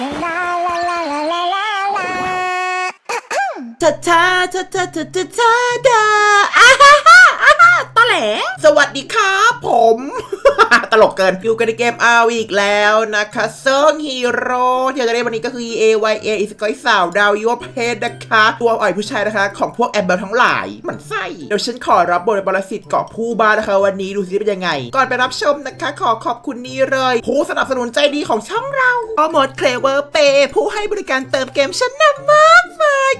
ลาลาลาลาลาลาลาชาชาชาชาชาชาชาดาอ่าฮ่าฮ่าอ่าฮ่าตอแหลสวัสดีครับผม ตลกเกินอยู่กันในเกม RV อีกแล้วนะคะเซิร์งฮีโร่ที่เราจะเล่นวันนี้ก็คือ A Y A อีสกอยสาวดาวยัวเพศนะคะ ตัวอ่อยผู้ชายนะคะ ของพวกแอมเบลทั้งหลายมันไส้เดี๋ยวฉันขอรับบทเป็นบรสิทธิ์เกาะผู้บ้านนะคะ วันนี้ดูสิเป็นยังไง ก่อนไปรับชมนะคะ ขอขอบคุณนี้เลย ผู้สนับสนุนใจดีของช่องเราออมดเคลเวอร์เปผู้ให้บริการเติมเกมชั้นนำมากมาย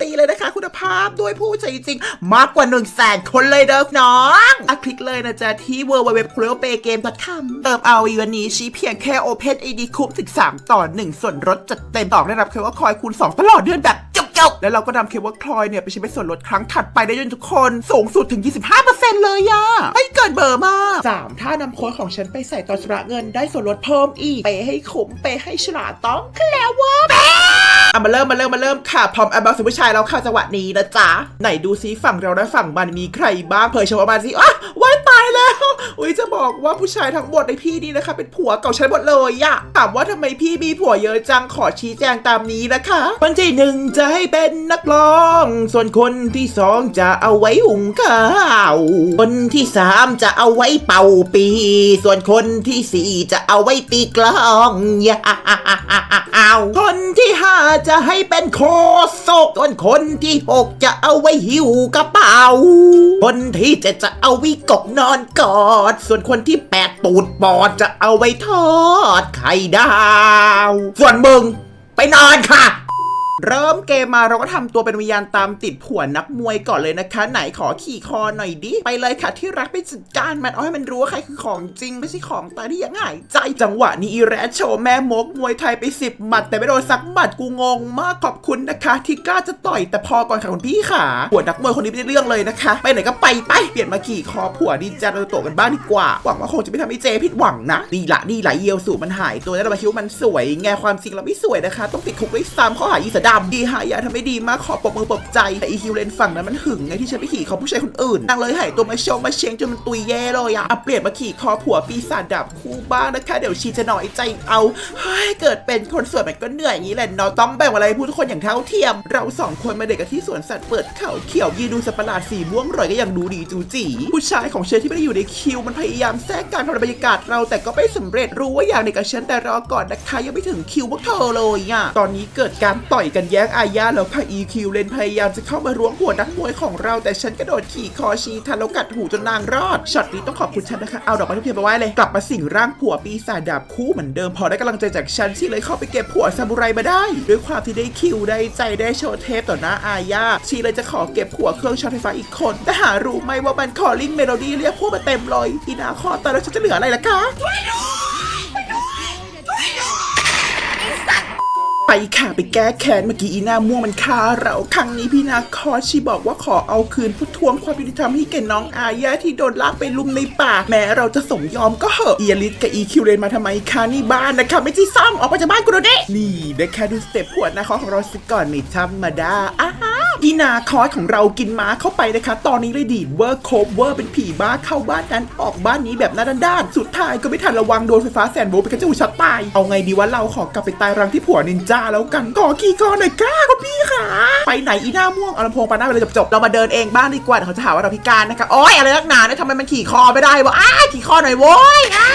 ตีเลยนะคะ คุณภาพด้วยผู้ใจจริง มากกว่า1นึ่งแสนคนเลยเด้อน้องอะคลิกเลยนะจ๊ะ ที่ w w w c l e o p a y g a m e c o m เติมเอาอีวันนี้ชี้เพียงแค่ Open ID คุ้มถึง 3 ต่อ 1 ส่วนลดจัดเต็มต่อได้รับเคว่าคอยคูณ 2 ตลอดเดือนแบบจุกๆแล้วเราก็นำเคว่าคอยเนี่ย ไปใช้เป็นส่วนลดครั้งถัดไปได้ด้วยทุกคน สูงสุดถึง 25%เลยอะไม่เกินเบอร์มาก 3 ถ้านำโค้ดของฉันไปใส่ตอนชำระเงินได้ส่วนลดเพิ่มอีก ไปให้คุ้มไปให้ฉลาดต้องแคล้วว่า อะมาเริ่มมาเริ่มมาเริ่มค่ะ พร้อมแอมบาสผู้ชายแล้วค่ะจังหวะนี้นะจ๊ะไหนดูซิฝั่งเราและฝั่งมันมีใครบ้างเผยโชว์ออกมาสิอะว้ายตายแล้วอุ้ยจะบอกว่าผู้ชายทั้งหมดในพี่นี่นะคะ เป็นผัวเก่าฉันหมดเลยอะถามว่าทำไมพี่มีผัวเยอะจังขอชี้แจงตามนี้นะคะคนที่หนึ่งจะให้เป็นนักร้อง ส่วนคนที่สองจะเอาไว้หุงข้าวคนที่สามจะเอาไว้เป่าปี ส่วนคนที่สี่จะเอาไว้ตีกลองยาวคนที่ห้าจะให้เป็นโคศกส่วนคนที่หกจะเอาไว้หิวกระเป๋า คนที่เจ็ดจะเอาไว้กบนอนกอด ส่วนคนที่แปดตูดปอดจะเอาไว้ทอดไข่ดาว ส่วนมึงไปนอนค่ะ เริ่มเกมมาเราก็ทำตัวเป็นวิญญาณตามติดผัวนักมวยก่อนเลยนะคะ ไหนขอขี่คอหน่อยดิ ไปเลยค่ะที่รักไปจัดการมันเอาให้มันรู้ว่าใครคือของจริง ไม่ใช่ของตายที่ยังหายใจจังหวะนี้อีแรดโชว์แม่มกมวยไทยไปสิบหมัด แต่ไม่โดนสักหมัดกูงงมากขอบคุณนะคะ ที่กล้าจะต่อยแต่พอก่อนค่ะคุณพี่ค่ะผัวนักมวยคนนี้ไม่ได้เรื่องเลยนะคะ ไปไหนก็ไปไปเปลี่ยนมาขี่คอผัวดีจาโดโตกันบ้างดีกว่าหวังว่าคงจะไม่ทำให้เจผิดหวังนะดีละดีละเยียวสู่มันหายตัวแล้วเราคิดว่ามันสวยไงความจริงเราไม่สวยนะคะ ต้องติดคุกด้วยซ้ำข้อหาอีสดำดีหายาทำไม่ดีมากขอปรบมือปรบใจแต่อีคิวเลนฝั่งนั้นมันหึงไงที่ฉันไปขี่คอผู้ชายคนอื่นนางเลยหายตัวมาชงมาเชงจนมันตุยแย่เลยอะอะเปลี่ยนมาขี่คอผัวปีศาจดับคู่บ้างนะคะ เดี๋ยวชีจะหน่อยใจเอาเฮ้ยเกิดเป็นคนสวยมันก็เหนื่อยอย่างนี้แหละเนาะต้องแบ่งเวลาให้ผู้ทุกคนอย่างเท่าเทียม เราสองคนมาเด็กกันที่สวนสัตว์เปิดเขาเขียวยืนดูสัตว์ประหลาดสีม่วงรอยก็ยังดูดีจูจีผู้ชายของเชนที่ไม่ได้อยู่ในคิวมันพยายามแทรกการทำลายบรรยากาศเราแต่ก็ไม่สำเร็จรู้ว่าอยากในกับฉันแต่รอก่อนนะคะยังไม่ถึงคิวพวกเธอเลยอะตอนนี้เกิดการต่อยกันแยกอาญาแล้วค่ะ EQ เลนพยายามจะเข้ามาล้วงหัวนักมวยของเรา แต่ฉันกระโดดขี่คอชีทันแล้วกัดหูจนนางรอดช็อตนี้ต้องขอบคุณฉันนะคะเอาดอกไม้ทุกเทียนไปไว้เลยกลับมาสิงร่างผัวปีศาจดาบคู่เหมือนเดิมพอได้กำลังใจจากฉันชีเลยเข้าไปเก็บผัวซามูไรมาได้ ด้วยความที่ได้คิวได้ใจได้โชว์เทปต่อหน้าอาญาชีเลยจะขอเก็บผัวเครื่องช็อตไฟฟ้าอีกคน แต่หารู้ไหมว่ามันคอลิ่งเมโลดี้เรียกพวกมาเต็มเลยอีนาคอตายแล้วฉันจะเหลืออะไรล่ะคะ ค่ะ ไปแก้แค้นเมื่อกี้อีหน้าม่วงมันฆ่าเราครั้งนี้พี่นาคอชีบอกว่าขอเอาคืนผู้ทวงความยุติธรรมให้แก่น้องอาญาที่โดนลากไปลุมในป่า แม้เราจะสมยอมก็เหอะเอียริสกับอีคิวเรนมาทำไมคะนี่บ้านนะคะไม่ใช่ซ่อมออกไปจากบ้านกูเดี๋ยวนี้นี่เด้แค่ดูสเต็ปหัวหน้าคอของเราสิก่อนไม่ธรรมดา อีนาคอสของเรากินม้าเข้าไปนะคะ ตอนนี้เลยดีดเวอร์โคบเวอร์เป็นผีบ้าเข้าบ้านนั้นออกบ้านนี้แบบหน้าด้านๆสุดท้ายก็ไม่ทันระวังโดนไฟฟ้าแสนโวลต์ไปกระจูชัดตาย เอาไงดีวะเราขอกลับไปตายรังที่ผัวนินจาแล้วกันขอขี่คอหน่อยก้าคุณพี่ค่ะ ไปไหนอีหน้าม่วงเอาลำโพงปาหน้าไปเลยจบๆเรามาเดินเองบ้างดีกว่าเดี๋ยวเขาจะหาว่าเราพิการนะคะโอ๊ยอะไรนักหนาเนี่ยทำไมมันขี่คอไม่ได้วะอ้าขี่คอหน่อยโว้ยอ้า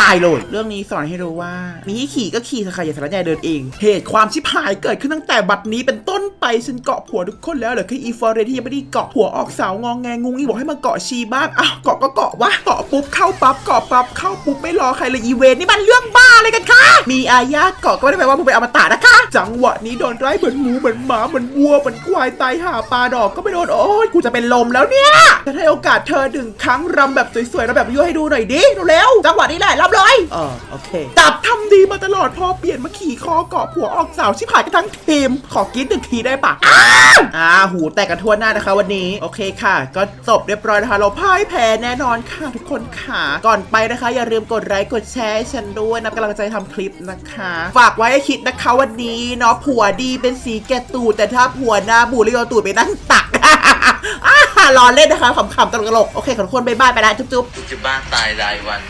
ตายเลย เรื่องนี้สอนให้รู้ว่า มีขี่ก็ขี่เถอะค่ะอย่าสารใจเดินเอง เหตุความชิบหายเกิดขึ้นตั้งแต่บัดนี้เป็นต้น ไปฉันเกาะผัวทุกคนแล้วเหลือแค่อีฟอร์เรนที่ยังไม่ได้เกาะผัวออกสาวงองแงงงงอีบอกให้มาเกาะชีบ้างอ้าวเกาะก็เกาะวะเกาะปุ๊บเข้าปั๊บเกาะปั๊บเข้าปุ๊บไม่รอใครเลยอีเวนนี่มันเรื่องบ้า อะไรกันคะ มีอาญาเกาะก็ไม่ได้แปลว่ามึงเป็นอมตะนะคะ จังหวะนี้โดนไล่เหมือนหมูเหมือนหมาเหมือนวัวเหมือนควายตายหาปลาดอกก็ไม่โดนโอ้ยกูจะเป็นลมแล้วเนี่ยจะให้โอกาสเธอหนึ่งครั้งรำแบบสวยๆแล้วแบบยั่วให้ดูหน่อยดิเร็วๆจังหวะนี้แหละรำเลยเออโอเคจับทำดีมาตลอดพอเปลี่ยนมาขี่คอเกาะผัวออกสาวชิบหายกันทั้งทีมขอกินหนึ่งทีได้ปะอ้าวอ่าหูแตกกันทั่วหน้านะคะวันนี้โอเคค่ะ ก็จบเรียบร้อยนะคะเราพ่ายแพ้แน่นอนค่ะทุกคนค่ะ ก่อนไปนะคะ อย่าลืมกดไลค์กดแชร์ให้ฉันด้วยนะกำลังใจทำคลิปนะคะ ฝากไว้ให้คิดนะคะวันนี้เนาะผัวดีเป็นสีแก่ตูดแต่ถ้าผัวหน้าบูเลยเอตูดไปนั่งตักรอเล่นนะคะขำๆตลกๆโอเคขอบคุณบ๊ายบายไปแล้วจุ๊บๆ จะบ้าตายรายวัน